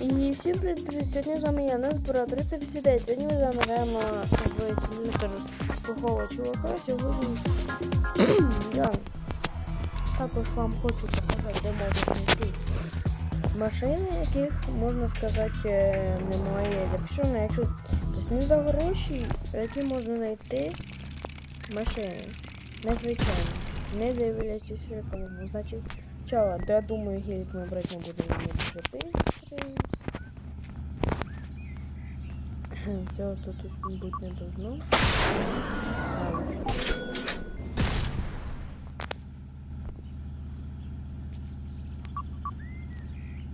І всім привіт, друзі! Сьогодні з вами я, Назбора, 359. Сьогодні ми замеремо в чувака. Сьогодні я також вам хочу показати, де можна знайти машини, яких, можна сказати, е, немає. Якщо не якщо не за гроші, які можна знайти машини. Незвичайно. Не дивлячись рекламу. Значить, то я думаю, гелік ми брати не будемо Цього тут бути не должно.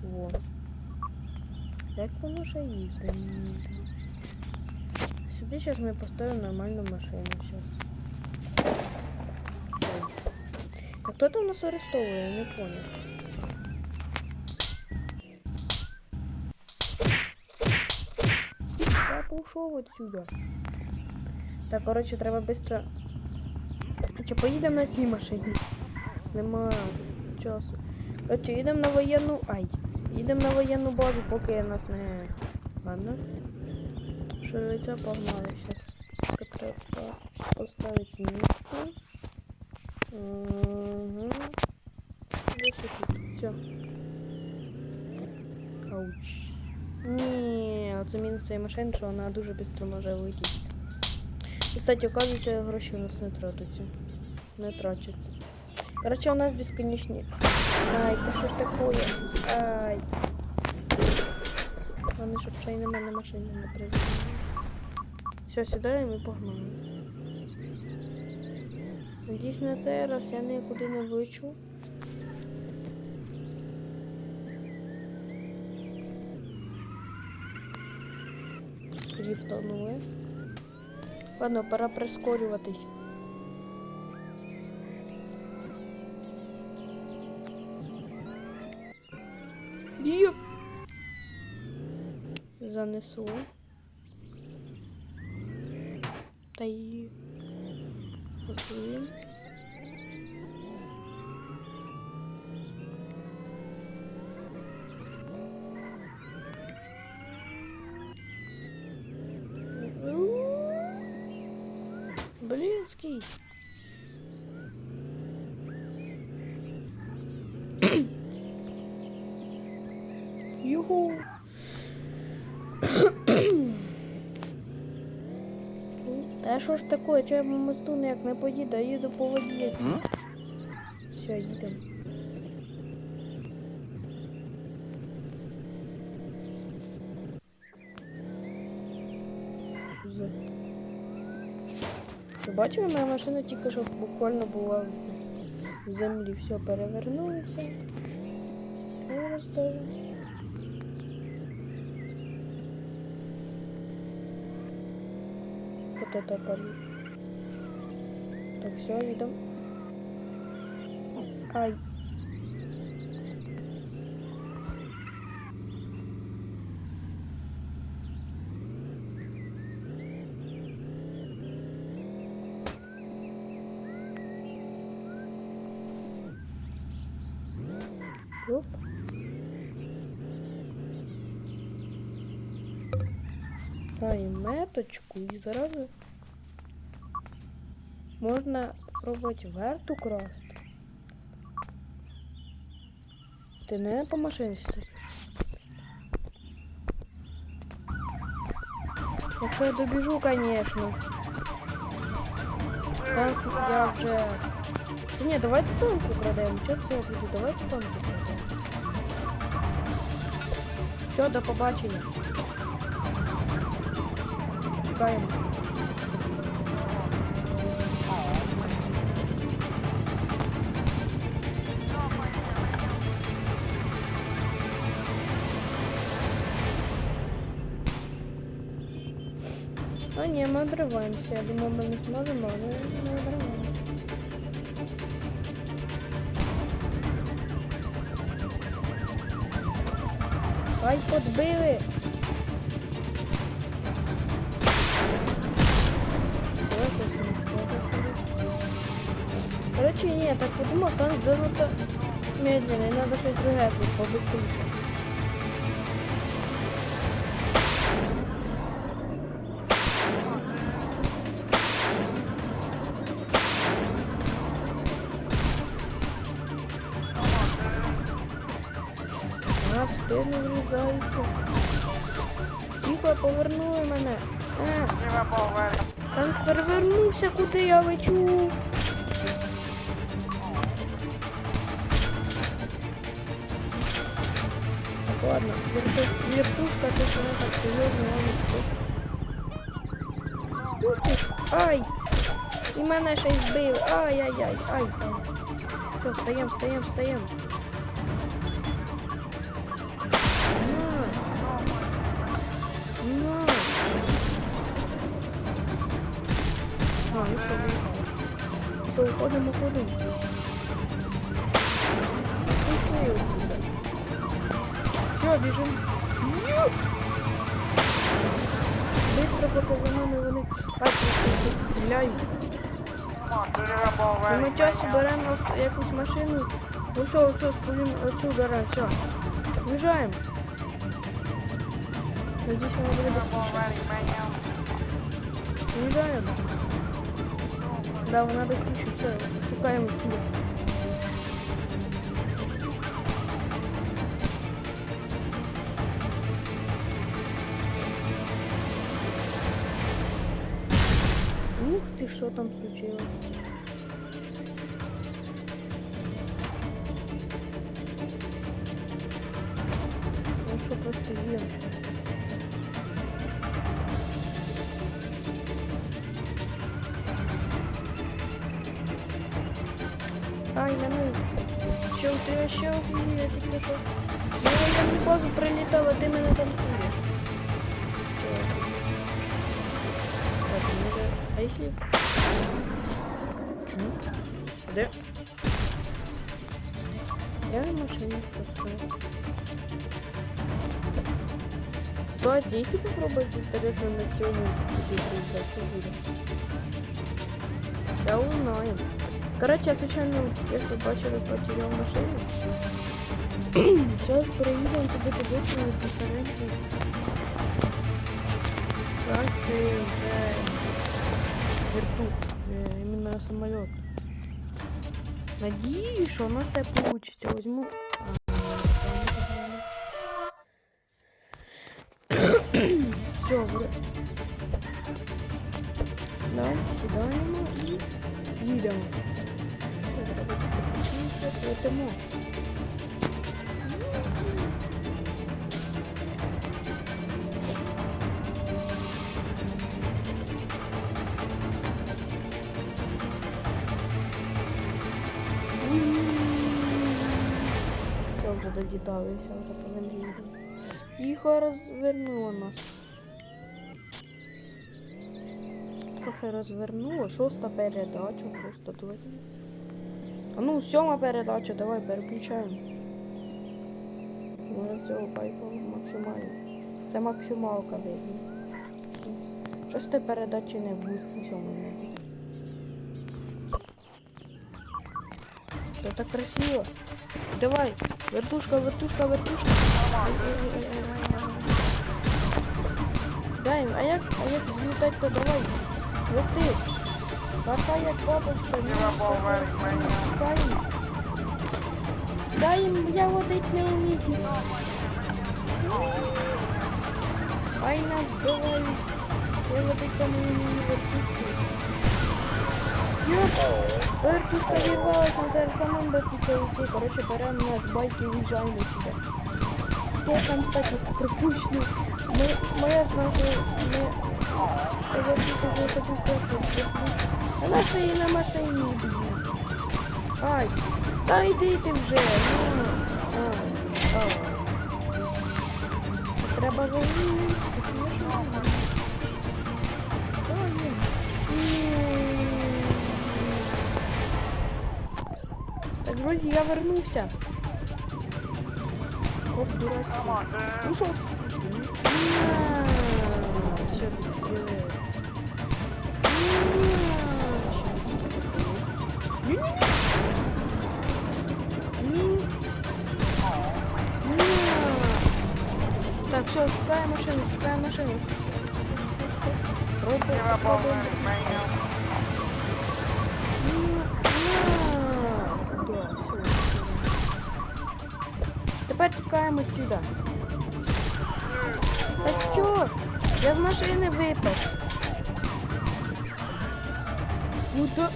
Во. Як воно ще їздить? Сюди зараз ми поставимо нормальну машину зараз. А хто там нас арестовує? Я не понял. Пішов отсюда. Так, коротше, треба швидко. Чи поїдемо на цій машині? Нема часу. Коротше, їдемо на воєнну. Ай! Їдемо на воєнну базу, поки нас не. Ладно. Шевиця погнали зараз. Треба поставити мітку. Угу. Все. Оце мінус цієї машини, що вона дуже швидко може вийти. І, кстати, оказується, гроші у нас не тратяться. Не трачаться. Короче, у нас бесконечні. Ай, та що ж такое? Ай. Вони щоб ще й на мене машини не призвали. Все, сідаємо і погнали. Надіюсь, на раз я нікуди не вичу. Дрифтанули. Ладно, пора прискорюватись. Єп. Занесло. Та й готуємо. Блинский. Юху. Та що ж таке? Чого я по мосту ніяк не поїду, а їду по воді. Все, їдемо. Ви бачили, моя машина тільки що буквально була в землі. Все, перевернулося. Даже. Вот это парень. Так, все, идем. Ай. Ставим меточку і зараз можна спробувати верту красти. Ти не по машині стоїш. Якщо я добіжу, конечно. Так, я вже... Та ні, давайте танку крадемо. Чого це я буду? Давайте танку крадемо. Все, до побачення. Чекаємо. А ні, ми обриваємося. Я думав, ми не зможемо, але ми обриваємося. Ай, подбили! Короче, я так подумал, там зануто медленно, и надо что-то другое побыстрее. А, теперь не. Тихо, повернули мене. Танк Там перевернувся, куди я лечу. Вертушка, ж вона так Ух Ай! І мене ще й. Ай-яй-яй, ай. Все, встаємо, встаємо, встаємо. На. А, ну все, виїхали. Все, уходимо. Все, біжимо. Ю! Быстро, поки за нами вони... Ай, просто стріляють. Ми часу беремо авто- якусь машину. Ну все, все, спулім оцю беремо, все. Виїжджаємо. Надіюсь, вона буде безпечна. Виїжджаємо. Да, вона безпечна, все, шукаємо що там случилось? Кстати, если попробовать интересно на тему будет? Я узнаю. Короче, я случайно, если бачили, потерял машину. Сейчас проедем туда постараемся. Как ты верту, э, именно самолет. Надеюсь, что у нас все получится. Возьму. Вроде. Давай, сідаємо і їдемо. Летимо. Все, вже додіталися, повинні їдемо. Тихо розвернуло нас. Трохи розвернуло. Шоста передача, просто давай. А ну, сьома передача, давай переключаємо. Може цього пайку максимально. Це максималка видно. Шосте передачі не буде, у сьомої не. Це так красиво. Давай, вертушка, вертушка, вертушка. Дай, а як, а як злітати, то давай. Лети. Пока як бабочка, не Дай. Дай їм, я водить не вмію. Ай нас збивають. Я водить там не вмію вертушку. Йоп, вертушка вірвалась, на те самим би тільки уйти. Короче, беремо наш байк і уїжджаємо сюди. Хто там статус пропущено? Ми, моя наша, ми... Я вже хотів просто А наша і на машині їде. Ай, та йди ти вже. Ну, ай, ай. Треба вивільнити. Так, друзі, я вернувся. Оп, дурацький. Ушов. Все, підстрілили. Так, все, шукаем машину, шукаем машину. Пробуем, пробуем. Да, все. Тепер тікаємо сюди. Та? Я з машини випав. Ну то...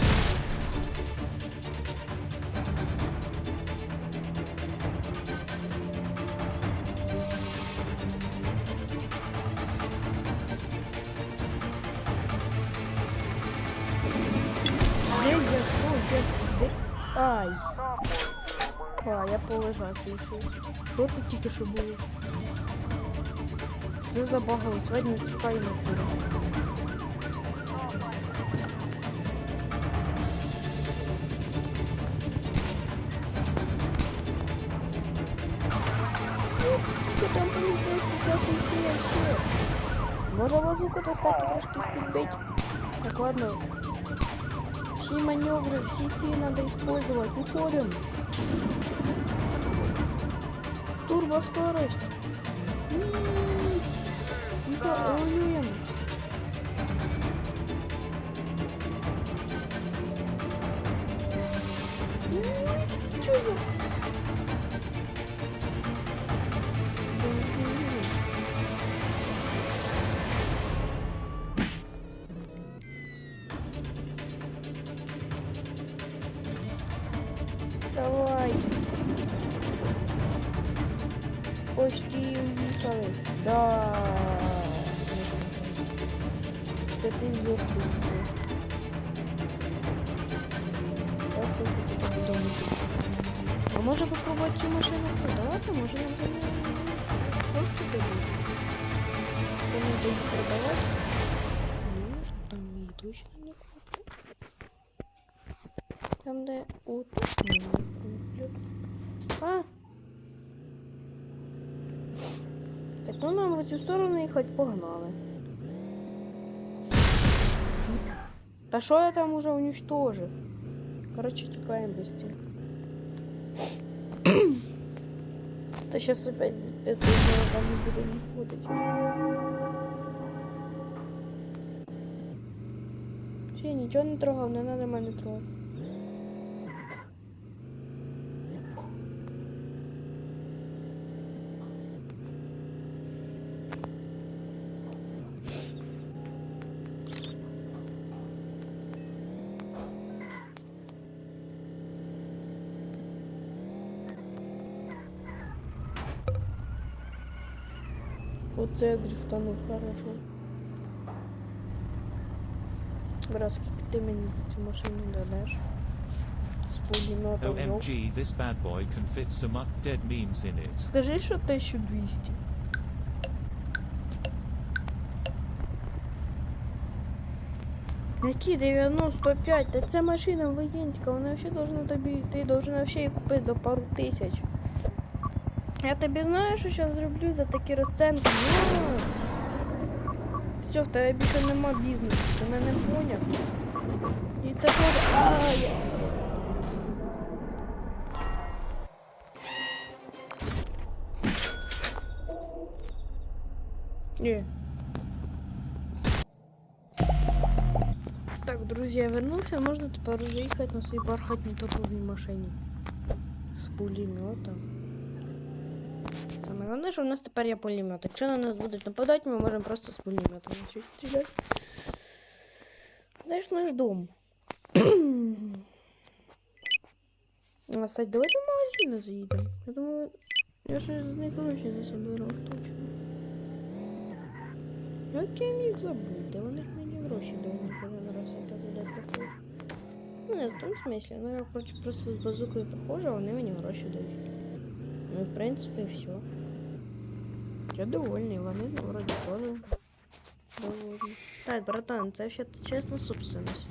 я полежав пішов. Що це тільки що було? Все забагалось, сьогодні чекаємо фуру. Скільки там поліцейських я ще? Може базуку достати трошки підбить? Так, ладно. Все маневры, все ці надо использовать. Уходим. Турбоскорость. Там де отут. А! Так ну нам в цю сторону їхати погнали. Та що я там уже уничтожив? Короче, тікаємо быстрее. Та сейчас опять без там не буду не ходить. Ще нічого не трогав, не надо мене трогати. Оце дрифтанув хорошо. Брат, скільки ти мені цю машину дадеш? OMG, this bad boy can fit some up dead memes in it. Скажи, що 1200. Які 95? Та ця машина воєнська, вона взагалі должна тобі, ти должен вообще її купити за пару тисяч. Я тобі знаю, що зараз зроблю за такі розценки. Ну, все, в тебе більше нема бізнесу, ти мене поняв. І це тоже. Ай! Не. Так, друзья, я вернулся. Можно теперь уже ехать на своей бархатной топовой машине. С пулеметом. Главное, что у нас теперь є пулемет. Якщо на нас будуть нападати, ми можемо просто пулемета начать стріляти. Де ж наш дом? кстати, давайте в магазин заїдемо. Я думаю, я щось з них гроші засобирав точно. Як я міг забути? Вони ж мені гроші дають, коли раз я туди приходжу. Ну, не в тому смислі, ну я хочу просто з базукою похожу, а вони мені гроші дають. Ну, в принципі, все. Я довольний, вони ну, вроді теж довольні. Так, братан, це ще чесна собственность.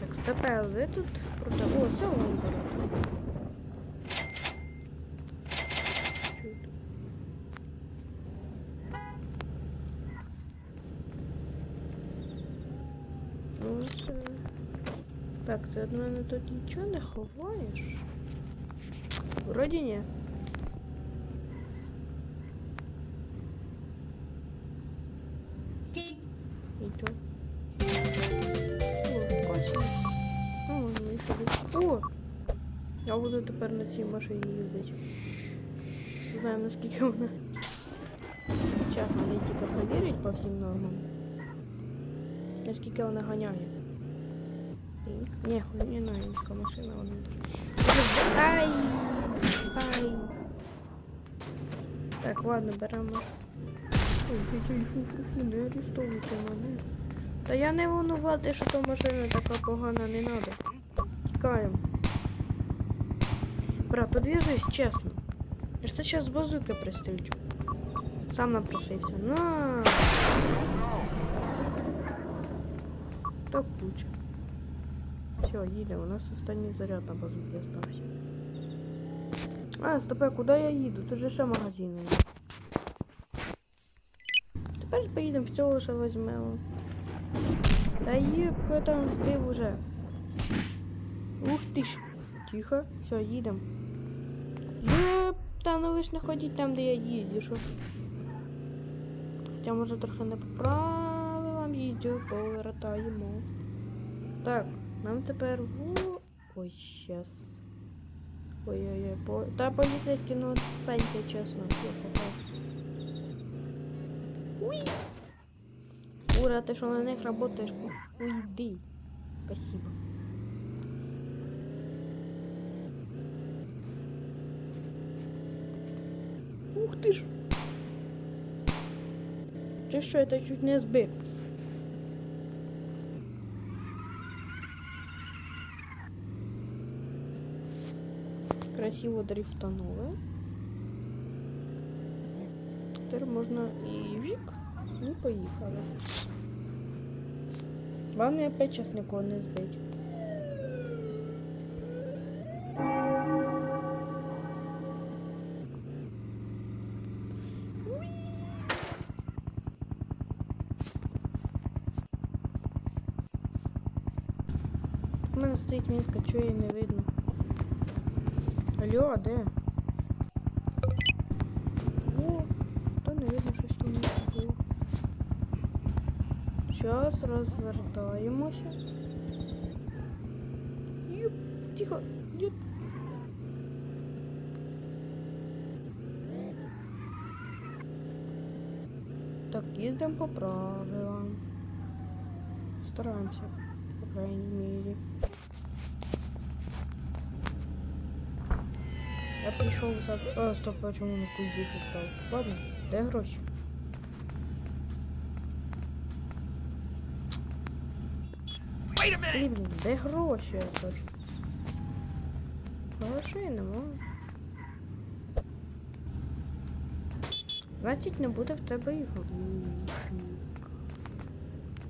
Так. Стопе, ви тут все вон беруть. від мене тут ничего не ховаєш? Вроді ні. то. О. О, ну і. О! Я буду теперь на цій машині їздити. Не знаю, наскільки вона. Зараз мені тільки перевірить по всім нормам. Наскільки вона ганяє. Ні, Ні, хуйня новенька машина вона. Ай! Ай! Так, ладно, беремо. Ой, не арестовуйте мене. Та я не винуватий, що то машина така погана, не надо. Тікаємо. Брат, подвіжусь чесно. Я ж ти зараз базуки пристрілю. Сам напросився. На. Так куча. Все, їде, у нас останній заряд на базуці остався. А, стопе, куди я їду? Тут же ще магазин є. Тепер поїдемо в цього лише візьмемо. Та їб, там збив уже. Ух ти ж. Тихо. Все, їдемо. Єп, та ну ви ж не ходіть там, де я їздю, що. Хоча може трохи не по правилам їздю, повертаємо. Так, нам тепер в... Ой, щас. Ой-ой-ой, по... Та поліцейські, ну станьте чесно, я попав. Уй! Ура, ты что на них работаешь? Уйди. Спасибо. Ух ты ж. Ты что, это чуть не Красиво дрифтанули. Тепер можна і вік. Ну, поїхали. Главное опять сейчас нікого не збить. У мене стоїть мітка, чого її не видно. Алло, а де? О, то не видно, щось там не було. Сейчас розвертаємося. Юп, тихо, юп. Так, їздимо по правилам. Стараємося, по крайней мере. Я прийшов за... А, стоп, а чому на кузі шукав? Ладно, де гроші? Блін, де гроші я хочу? Грошей нема. Значить не буде в тебе і.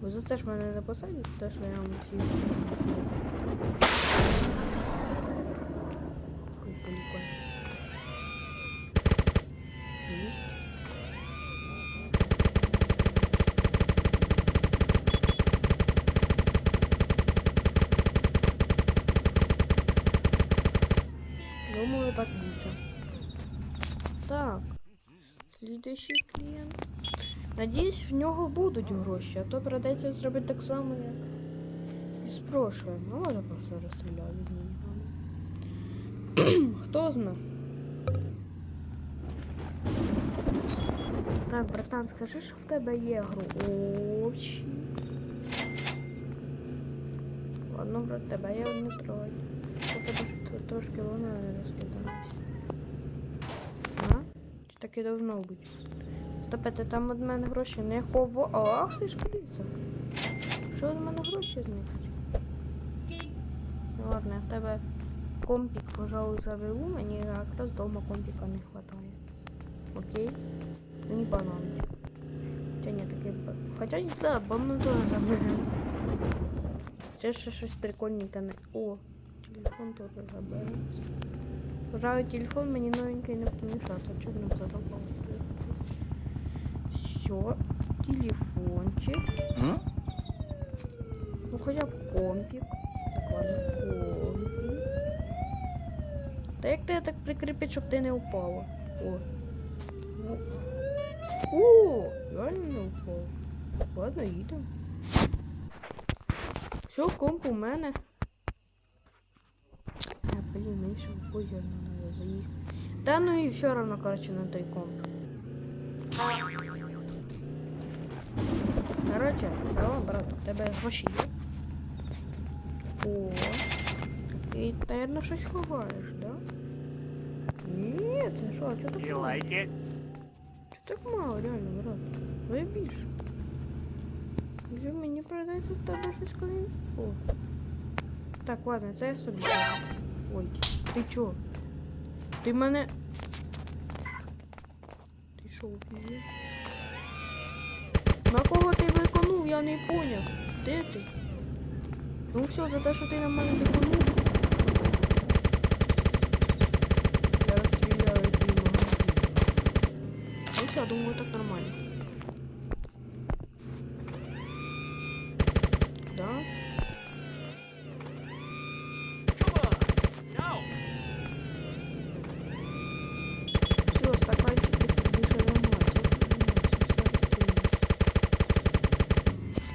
Ви за це ж мене не посадять, те, що я вам ці. Ой, прикольно. Есть. Думаю, так будет. Так. Следующий клієнт. Надіюсь, в нього будуть гроші, а то придеться зробити так само, як і з прошлим. Ну, може просто розстріляю з ним. Хто зна? Так, братан, скажи, що в тебе є гроші. Ладно, брат, тебе я не що тут трошки воно не розкидається. А? Чи так і должно бути? Стопе, ти там від мене гроші не хово. Ах ти ж куліця. Що від мене гроші? Ну ладно, я в тебе компік, пожалуй, заберу. Мені якраз вдома компіка не вистачає. Окей? Мені бананчик. Хоча ні, такий Хоча ні, да, банан теж заберемо. Ще ще щось прикольненьке. О, телефон теж заберемо. Пожалуй, телефон мені новенький не помішав, а чого не задавав. Все, телефончик. М? Ну хоча б компік. Так, ладно, компік. Та як ти так прикріпить, щоб ти не впала? О. Ну. О, реально не впав. Ладно, їдемо. Все, комп у мене. Блин, мне еще в озеро надо заехать. Да ну и все равно, короче, на той комп. Короче, давай, брат, у гроші є? О. Ти, наверное, щось ховаєш, да? Ні, ти що, а чого так мало? like? Чого так мало, реально, брат? Ну більше. Вже мені продається в тебе щось коли. О. Так, ладно, це я собі. Ой, ти чо? Ти мене. Ти що, убив? На кого ти виконув, я не поняв. Де ти? Ну все, за те, що ти на мене виконув. Я розстріляю твій магазин. Ну все, думаю, так нормально. Да? No! Все, стаканчики більше нема.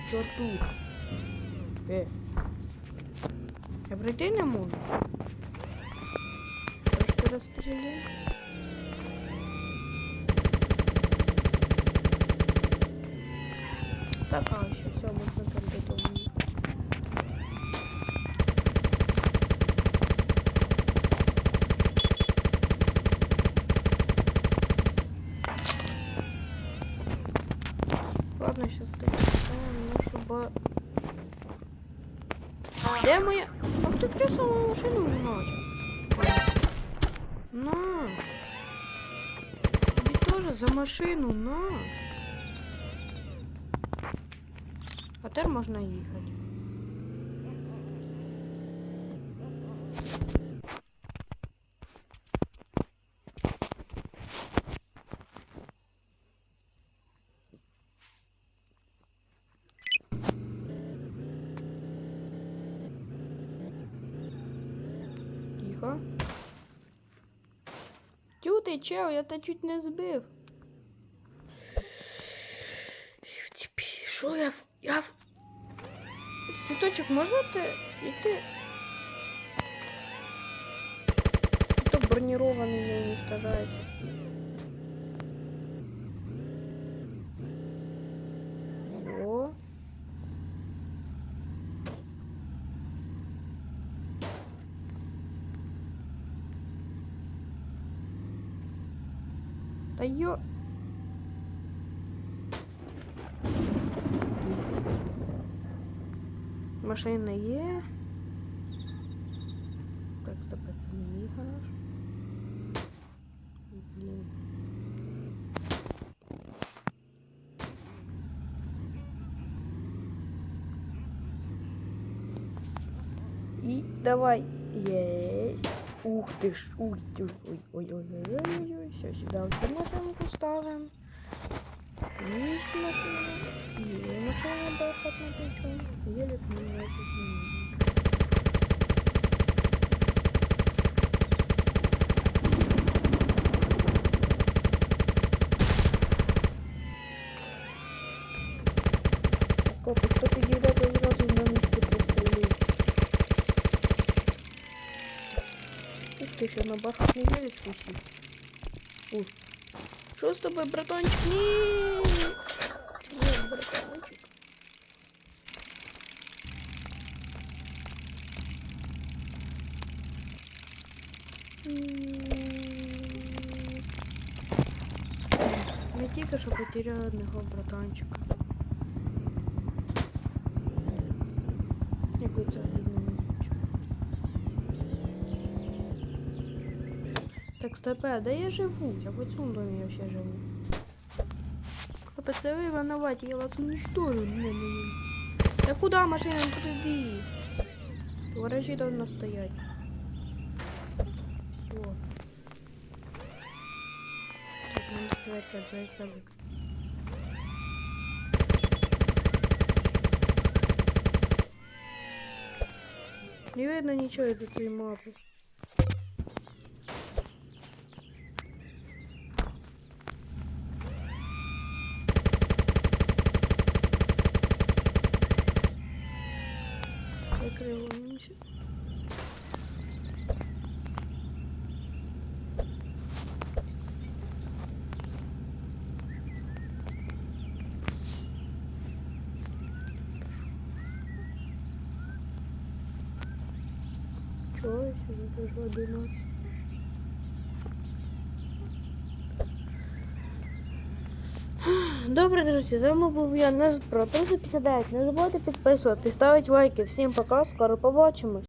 Що тут? Е. Я пройти не можу. Трошки розстріляю. Так, а ще все, можна там додому. Ладно, сейчас ты нашу ба... Де моя... Ах ти кресла машину гнать. На. Тобі теж за машину, на. А тепер можна їхати. Тю ти чел, я тебе чуть не збив. Що я в... Я в... Цвіточок, можна ти йти? То бронірований не уничтожається. О. Та йо... Машина є. Так, стоп, це не мій гараж. Блін. І давай. Єсть. Ух ти ж, ух ти, ой, ой, ой, ой, ой, ой, ой, все, сюди ось машинку ставимо. Есть машина. Є машина бархатна причем. Еле поменять Копи, хто підійде, то зразу на місці пристрілює. Ух ти, що на бархатний елік висить. Ух. Що з тобою, братанчик? Ні. Тільки що потеряла одного братанчика. Який це гідно Так, стоп, а де я живу? Я в цьому домі я ще живу. Капець, ви винуваті, я вас уничтожу, блин. Да куда машина подойди? Гаражі давно стоять. Все. Так, надо сказать, как зайти язык. Не видно ничего из этой мапы. Друзі, з вами був я Назад про 359. Не забувайте підписувати, ставити лайки. Всім пока, скоро побачимось.